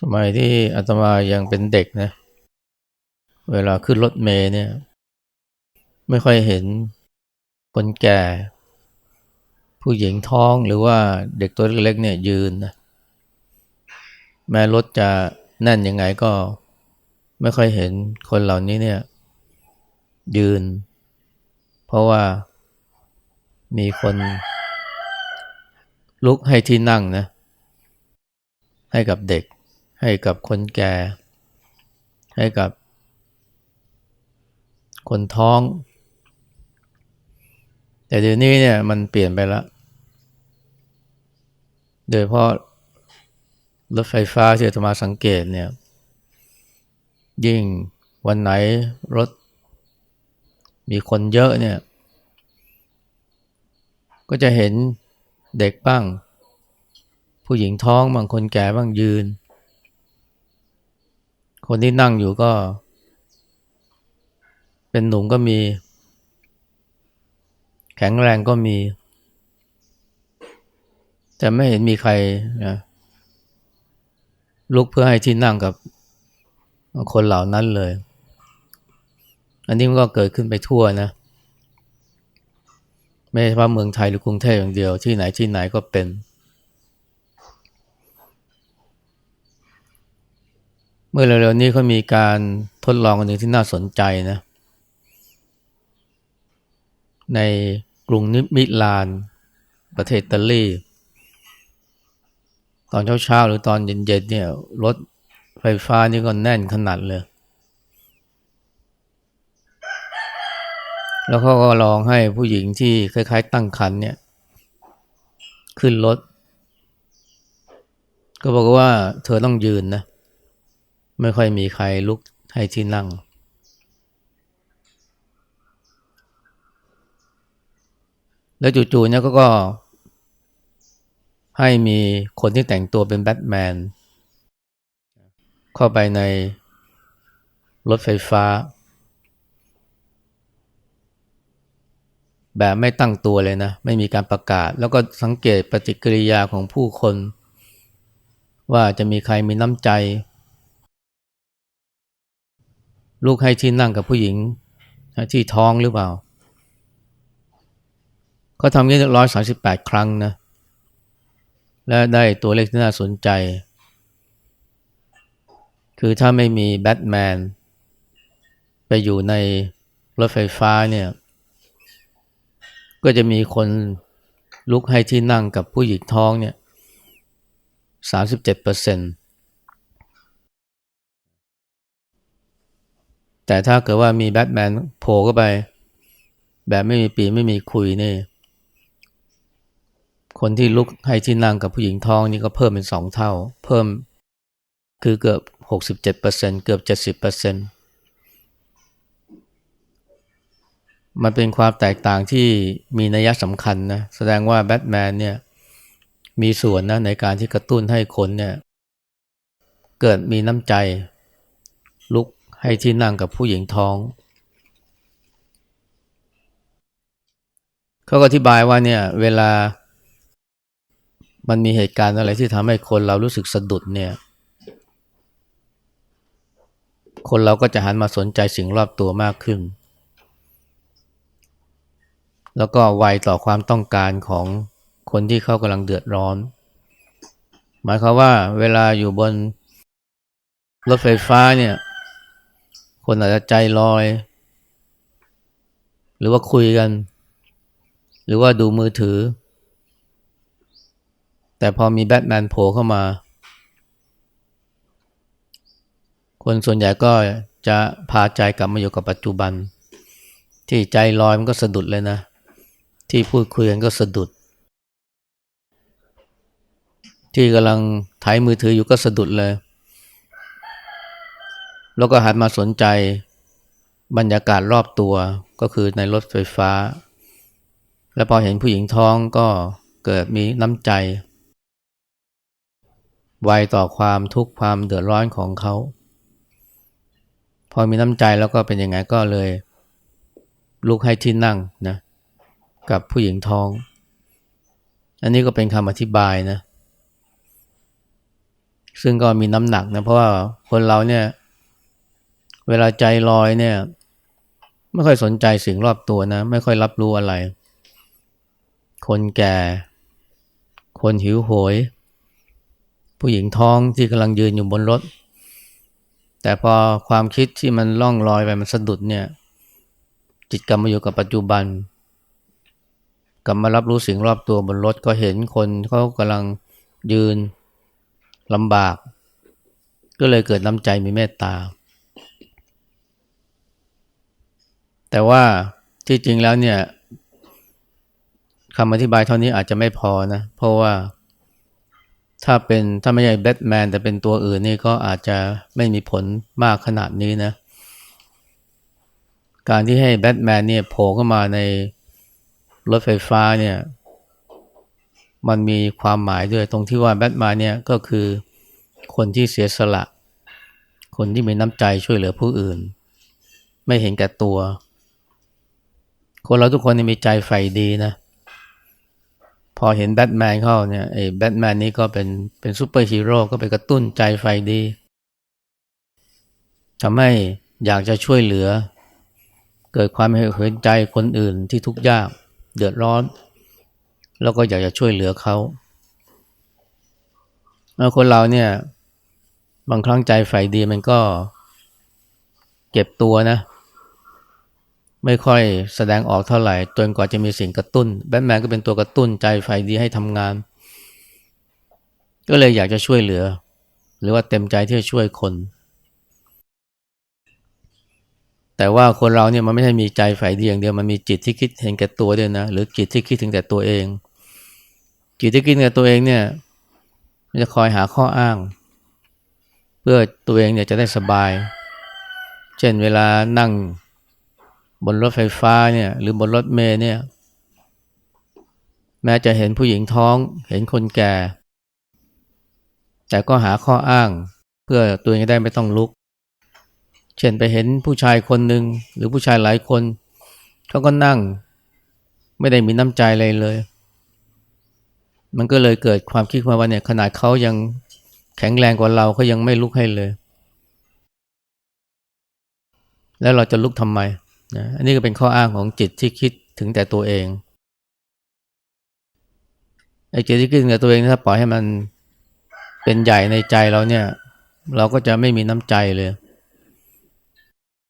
สมัยที่อาตมายังเป็นเด็กนะ เวลาขึ้นรถเมล์เนี่ย ไม่ค่อยเห็นคนแก่ ผู้หญิงท้องหรือว่าเด็กตัวเล็กๆเนี่ยยืนนะแม้รถจะแน่นยังไงก็ไม่ค่อยเห็นคนเหล่านี้เนี่ย ยืน เพราะว่ามีคนลุกให้ที่นั่งนะ ให้กับเด็ก ให้กับคนแก่ ให้กับ คนท้อง แต่เดี๋ยวนี้เนี่ยมันเปลี่ยนไปแล้วโดยเพราะรถไฟฟ้าที่อาตมาสังเกตเนี่ยยิ่งวันไหนรถ มีคนเยอะเนี่ย ก็จะเห็นเด็กบ้าง ผู้หญิงท้องบางคนแก่บ้างยืน คนที่นั่งอยู่ก็ เป็นหนุ่มก็มี แข็งแรงก็มี แต่ไม่เห็นมีใครนะลุกเพื่อให้ที่นั่งกับคนเหล่านั้นเลย อันนี้มันก็เกิดขึ้นไปทั่วนะ ไม่ใช่เฉพาะเมืองไทยหรือกรุงเทพอย่างเดียว ที่ไหนที่ไหนก็เป็น มื่อเร็วๆนี้เขามีการทดลองกันหนึ่งที่น่าสนใจนะ ในกรุงนิมิลาน ประเทศอิตาลี ตอนเช้าๆหรือตอนเย็นๆเนี่ยรถไฟฟ้านี่ก็แน่นขนาดเลย แล้วเขาก็ลองให้ผู้หญิงที่คล้ายๆ ตั้งครรภ์เนี่ย ขึ้นรถ ก็บอกว่าเธอต้องยืนนะ ไม่ค่อยมีใครลุกให้ที่นั่ง แล้วจู่ๆเนี่ยก็ก็ให้มีคนที่แต่งตัวเป็นแบทแมน เข้าไปในรถไฟฟ้า แบบไม่ตั้งตัวเลยนะ ไม่มีการประกาศ แล้วก็สังเกตปฏิกิริยาของผู้คน ว่าจะมีใครมีน้ำใจ ลูกให้ที่นั่งกับผู้หญิงที่ท้องหรือเปล่าเขาทำนี้ร้อยสาสิบแปดครั้งนะ และได้ตัวเลขที่น่าสนใจ คือถ้าไม่มีแบทแมน ไปอยู่ในรถไฟฟ้าเนี่ย ก็จะมีคนลุกให้ที่นั่งกับผู้หญิงท้องเนี่ยสามสิบเจ็ดเปอร์เซ็นต์ แต่ถ้าเกิดว่ามีแบทแมนโผล่เข้าไป แบบไม่มีปีไม่มีคุยนี่ คนที่ลุกให้ที่นั่งกับผู้หญิงท้องนี่ก็เพิ่มเป็นสองเท่า เพิ่มคือเกือบหกสิบเจ็ดเปอร์เซ็นเกือบเจ็ดสิบเปอร์เซ็นมันเป็นความแตกต่างที่มีนัยสำคัญนะ แสดงว่าแบทแมนเนี่ยมีส่วนนะในการที่กระตุ้นให้คนเนี่ยเกิดมีน้ำใจ ให้ที่นั่งกับผู้หญิงท้อง เขาก็อธิบายว่าเนี่ยเวลามันมีเหตุการณ์อะไรที่ทำให้คนเรารู้สึกสะดุดเนี่ย คนเราก็จะหันมาสนใจสิ่งรอบตัวมากขึ้น แล้วก็ไวต่อความต้องการของคนที่เขากำลังเดือดร้อน หมายความว่าเวลาอยู่บนรถไฟฟ้าเนี่ย คนอาจจะใจลอย หรือว่าคุยกัน หรือว่าดูมือถือ แต่พอมีแบทแมนโผล่เข้ามา คนส่วนใหญ่ก็จะพาใจกลับมาอยู่กับปัจจุบัน ที่ใจลอยมันก็สะดุดเลยนะ ที่พูดคุยกันก็สะดุด ที่กำลังถ่ายมือถืออยู่ก็สะดุดเลย แล้วก็หันมาสนใจบรรยากาศรอบตัวก็คือในรถไฟฟ้า แล้วพอเห็นผู้หญิงท้องก็เกิดมีน้ำใจ ไวต่อความทุกข์ความเดือดร้อนของเขา พอมีน้ำใจแล้วก็เป็นยังไงก็เลย ลุกให้ที่นั่งนะกับผู้หญิงท้อง อันนี้ก็เป็นคำอธิบายนะ ซึ่งก็มีน้ำหนักนะเพราะว่าคนเราเนี่ย เวลาใจลอยเนี่ย ไม่ค่อยสนใจสิ่งรอบตัวนะ ไม่ค่อยรับรู้อะไร คนแก่ คนหิวโหย ผู้หญิงท้องที่กำลังยืนอยู่บนรถ แต่พอความคิดที่มันล่องลอยไปมันสะดุดเนี่ย จิตกลับมาอยู่กับปัจจุบันกลับมารับรู้สิ่งรอบตัวบนรถก็เห็นคนเขากำลังยืนลำบาก ก็เลยเกิดน้ำใจมีเมตตา แต่ว่าที่จริงแล้วเนี่ยคำอธิบายเท่านี้อาจจะไม่พอนะ เพราะว่าถ้าเป็นถ้าไม่ใช่แบทแมนแต่เป็นตัวอื่นนี่ก็อาจจะไม่มีผลมากขนาดนี้นะ การที่ให้แบทแมนเนี่ยโผล่เข้ามาในรถไฟฟ้าเนี่ย มันมีความหมายด้วยตรงที่ว่าแบทแมนเนี่ยก็คือคนที่เสียสละ คนที่มีน้ำใจช่วยเหลือผู้อื่น ไม่เห็นแก่ตัว คนเราทุกคนมีใจใฝ่ดีนะ พอเห็นแบทแมนเข้าเนี่ยไอ้แบทแมนนี้ก็เป็นเป็นซูเปอร์ฮีโร่ก็ไปกระตุ้นใจใฝ่ดีทำให้อยากจะช่วยเหลือ เกิดความเห็นใจคนอื่นที่ทุกข์ยากเดือดร้อน แล้วก็อยากจะช่วยเหลือเขาคนเราเนี่ย บางครั้งใจใฝ่ดีมันก็เก็บตัวนะ ไม่ค่อยแสดงออกเท่าไหร่จนกว่าจะมีสิ่งกระตุ้น แบทแมนก็เป็นตัวกระตุ้นใจใฝ่ดีให้ทำงาน ก็เลยอยากจะช่วยเหลือ หรือว่าเต็มใจที่จะช่วยคน แต่ว่าคนเราเนี่ยมันไม่ใช่มีใจใฝ่ดีอย่างเดียวมันมีจิตที่คิดเห็นแก่ตัวด้วยนะ หรือจิตที่คิดถึงแต่ตัวเอง จิตที่คิดกับตัวเองเนี่ยมันจะคอยหาข้ออ้าง เพื่อตัวเองเนี่ยจะได้สบาย เช่นเวลานั่ง บนรถไฟฟ้าเนี่ยหรือบนรถเมล์เนี่ยแม้จะเห็นผู้หญิงท้องเห็นคนแก่ แต่ก็หาข้ออ้างเพื่อตัวเองได้ไม่ต้องลุก เช่นไปเห็นผู้ชายคนหนึ่งหรือผู้ชายหลายคนเขาก็นั่งไม่ได้มีน้ำใจอะไรเลย มันก็เลยเกิดความคิดมาว่าเนี่ยขนาดเขายังแข็งแรงกว่าเราเขายังไม่ลุกให้เลย แล้วเราจะลุกทำไม นะอันนี้ก็เป็นข้ออ้างของจิตที่คิดถึงแต่ตัวเองไอ้จิตที่คิดถึงแต่ตัวเองถ้าปล่อยให้มันเป็นใหญ่ในใจเราเนี่ย เราก็จะไม่มีน้ำใจเลย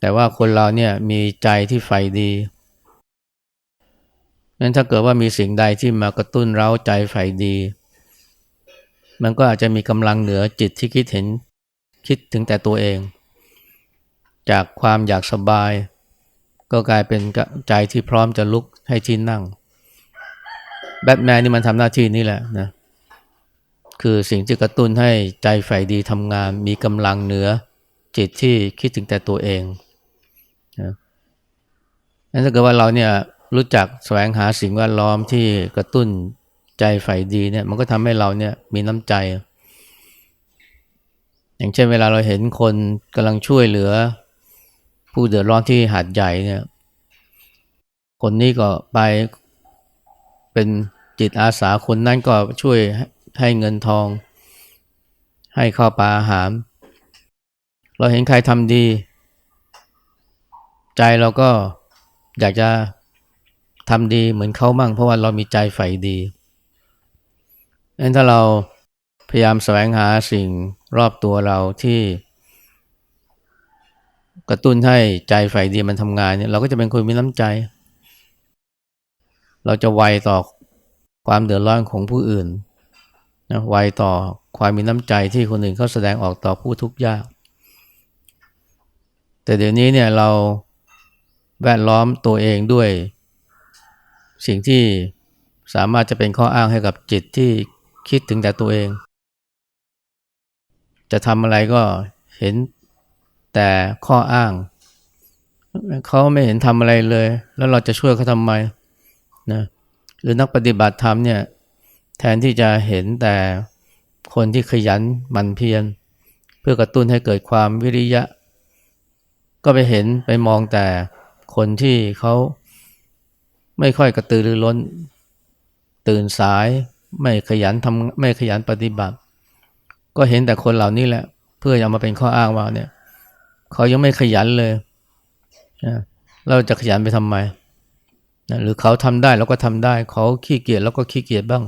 แต่ว่าคนเราเนี่ยมีใจที่ใฝ่ดีนั้นถ้าเกิดว่ามีสิ่งใดที่มากระตุ้นเร้าใจใฝ่ดี มันก็อาจจะมีกำลังเหนือจิตที่คิดเห็นคิดถึงแต่ตัวเอง จากความอยากสบาย ก็กลายเป็นใจที่พร้อมจะลุกให้ที่นั่ง แบทแมนนี่มันทำหน้าที่นี่แหละนะคือสิ่งที่กระตุ้นให้ใจใฝ่ดีทำงาน มีกำลังเหนือจิตที่คิดถึงแต่ตัวเองนะนั้นถ้าเกิดว่าเราเนี่ยรู้จักแสวงหาสิ่งแวดล้อมที่กระตุ้นใจใฝ่ดีเนี่ยมันก็ทำให้เราเนี่ยมีน้ำใจ อย่างเช่นเวลาเราเห็นคนกำลังช่วยเหลือ ผู้เดือดร้อนที่หาดใหญ่เนี่ย คนนี้ก็ไปเป็นจิตอาสาคนนั้นก็ช่วยให้เงินทอง ให้ข้าวปลาอาหาร เราเห็นใครทำดี ใจเราก็อยากจะทำดีเหมือนเขามั่ง เพราะว่าเรามีใจใฝ่ดีงั้นถ้าเราพยายามแสวงหาสิ่งรอบตัวเราที่ กระตุ้นให้ใจใฝ่ดีมันทำงานเนี่ยเราก็จะเป็นคนมีน้ำใจ เราจะไวต่อความเดือดร้อนของผู้อื่นนะไวต่อความมีน้ำใจที่คนอื่นเขาแสดงออกต่อผู้ทุกข์ยาก แต่เดี๋ยวนี้เนี่ยเราแวดล้อมตัวเองด้วย สิ่งที่สามารถจะเป็นข้ออ้างให้กับจิตที่คิดถึงแต่ตัวเอง จะทำอะไรก็เห็น แต่ข้ออ้าง เขาไม่เห็นทำอะไรเลย แล้วเราจะช่วยเขาทำไมนะหรือนักปฏิบัติธรรมเนี่ยแทนที่จะเห็นแต่คนที่ขยันหมั่นเพียรเพื่อกระตุ้นให้เกิดความวิริยะ ก็ไปเห็นไปมองแต่คนที่เขาไม่ค่อยกระตือรือร้น ตื่นสายไม่ขยันทำไม่ขยันปฏิบัติ ก็เห็นแต่คนเหล่านี้แหละ เพื่อจะมาเป็นข้ออ้างว่าเนี่ย เขายังไม่ขยันเลยนะเราจะขยันไปทำไมนะหรือเขาทำได้เราก็ทำได้ เขาขี้เกียจเราก็ขี้เกียจบ้าง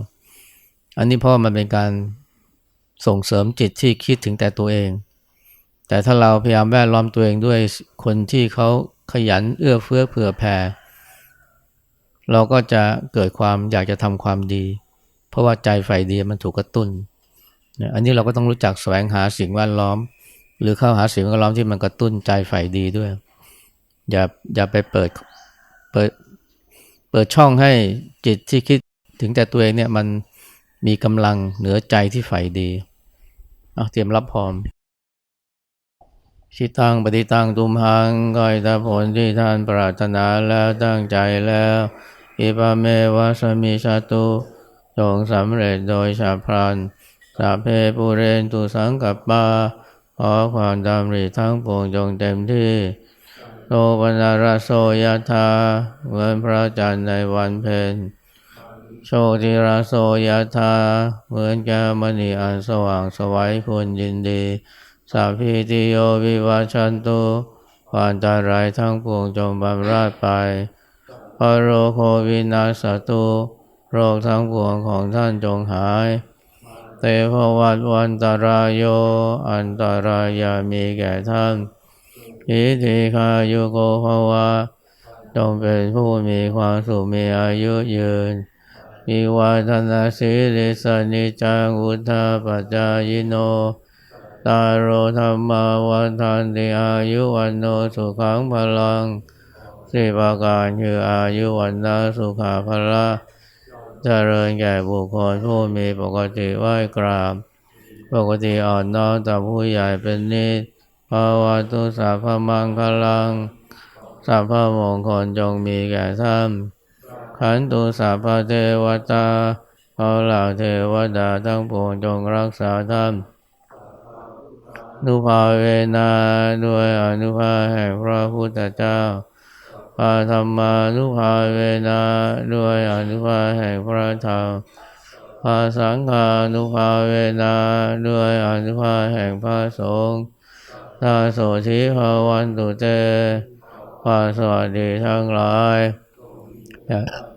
อันนี้เพราะมันเป็นการส่งเสริมจิตที่คิดถึงแต่ตัวเอง แต่ถ้าเราพยายามแวดล้อมตัวเองด้วยคนที่เขาขยันเอื้อเฟื้อเผื่อแผ่เราก็จะเกิดความอยากจะทำความดี เพราะว่าใจใฝ่ดีมันถูกกระตุ้น อันนี้เราก็ต้องรู้จักแสวงหาสิ่งแวดล้อม หรือเข้าหาสิ่งแวดล้อมที่มันกระตุ้นใจใฝ่ดีด้วย อย่าอย่าไปเปิดเปิดเปิดช่องให้จิตที่คิดถึงแต่ตัวเองเนี่ยมันมีกำลังเหนือใจที่ใฝ่ดีเอาเตรียมรับพรชิตังปฏิตังตุมหังก้อยตาผลที่ท่านปรารถนาแล้วตั้งใจแล้วอิปะเมวะสมิชาตุจงสำเร็จโดยฉับพลันสัพเพปุเรนตุสังกัปปา ขอความดำริทั้งปวงจงเต็มที่โตปนาราโสยธาเหมือนพระจันทร์ในวันเพ็ญโชติราโสยธาเหมือนแก้มณีอันสว่างสวัยคุณยินดีสัพพิติโยวิวัชชันตุความตารายทั้งปวงจงบำราดไปพระโรโควินาสตุโรคทั้งปวงของท่านจงหาย เตภวัตวันตรายโย อันตรายามีแก่ท่านอิทิคายุโกภวะจงเป็นผู้มีความสุขมีอายุยืน มีวาทนาสิริสนิจังอุทธาปัจจายโน ตาโรธรรมาวันทันติอายุวันโนสุขังพลังสิบประการคืออายุวันนาสุขาพละ เจริญแก่บุคคลผู้มีปกติไหว้กราบ ปกติอ่อนน้อมต่อผู้ใหญ่เป็นนิสภาวะตุสัพพมังคลังสัพพมงคลจงมีแก่ท่านขันตุสัพพเทวตาเขาเหล่าเทวดาทั้งปวงจงรักษาท่านนุภาเวนาด้วยอนุภาแห่งพระพุทธเจ้า ปาธรรมานุภาเวนะด้วยอนุภาแห่งพระธรรมปาสังฆานุภาเวนะด้วยอนุภาแห่งพระสงฆ์ตาโสชิภาวันตุเตความสวัสดีทั้งหลาย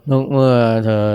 ทุกเมื่อเธอ